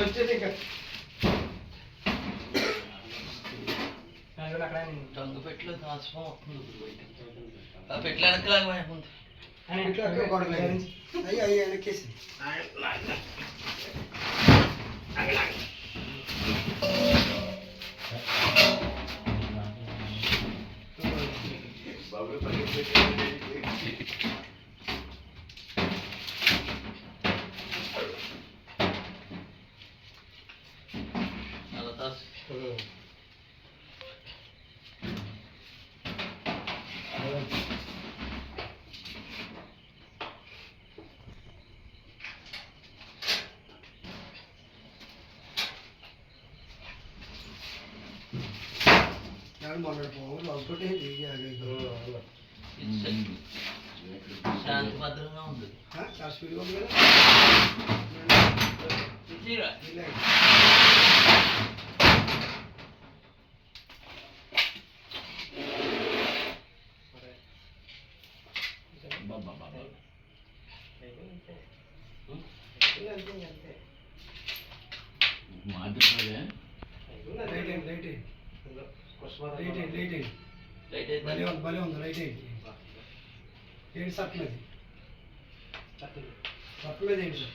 बच्चे लेकर పెట్ల వెనకలాగా బాబు Evet. यार मॉडल पाऊंगा लॉक तो ही आ गए शांत वातावरण में होंगे हाँ चार स्पीड हो गया ఏంటి ఉంది భలే ఉంది లైట్ ఏంటి సార్?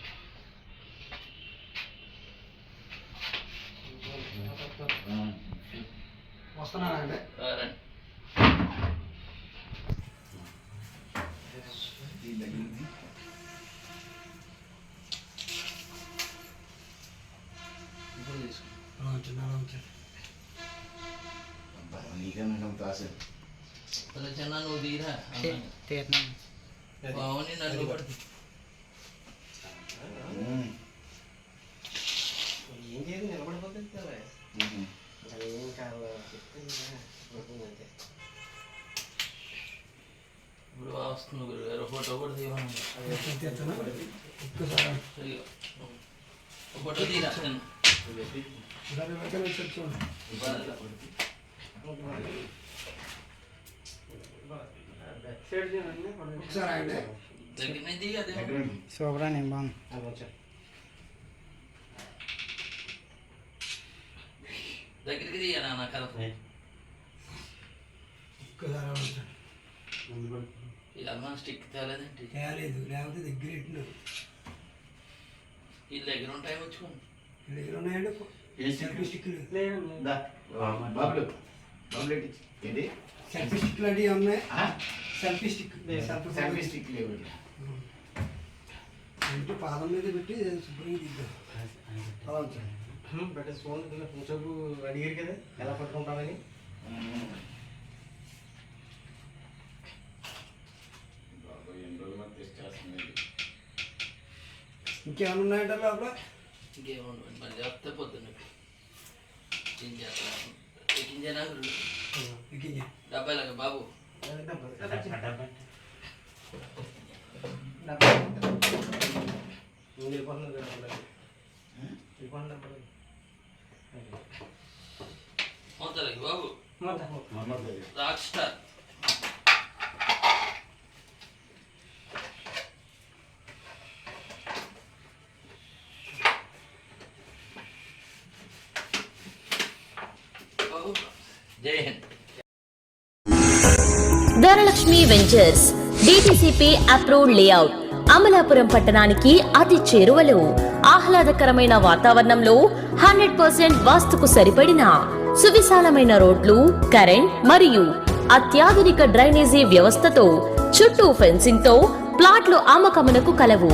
వస్తున్నారా అండి. రండి ఇప్పుడు తీసుకో అలా ఉంచండి అలా ఉంచండి అసలు చిన్న నువ్వు తీరా బాగుంది నన్ను పడుతుంది ఏం చేయాలి నిలబడిపోతుంది కదా అది ఏం చెప్తే ఇప్పుడు వస్తుంది గురుగారు ఫోటో కూడా తీయమని ఫోటో తీరా? ఇలా వెనకాల వచ్చి చూడండి శోభరా నేను బాగుంది దగ్గరికి తీయనా నా కథ అల్మాన్ స్టిక్ తేలేదండి తేలేదు లేకపోతే దగ్గర ఈ దగ్గర ఉంటాయి వచ్చుకోండి దగ్గర ఉన్నాయండి. సెల్ఫీ స్టిక్లు? సెల్ఫీ స్టిక్లు. అంటే ఉన్నాయి సెల్ఫీ స్టిక్ సెల్ఫీ అంటే పాదం మీద పెట్టి శుభ్రంగా దిద్దాం అలా ఉంచండి. బట్ ఫోన్ కొంచెం అడిగారు కదా ఎలా పట్టుకుంటామని. ఇంకేమైనా ఉన్నాయంటే లోపల? ఇంకేముండదు మరి చెప్తే పొద్దున్న. ఎక్కించేస్తాను ఎక్కించేనా ఎక్కించే డబ్బాయిలాగా బాబు. బాబు. Rock star Babu Jai Hind. Dhanalakshmi ventures DTCP approved layout Amalapuram పట్టణానికి అతి చేరువలో. ఆహ్లాదకరమైన వాతావరణంలో హండ్రెడ్ పర్సెంట్ వాస్తుకు సరిపడిన సువిశాలమైన రోడ్లు కరెంట్ మరియు అత్యాధునిక డ్రైనేజీ వ్యవస్థతో చుట్టూ ఫెన్సింగ్తో ప్లాట్లు అమ్మకమునకు కలవు.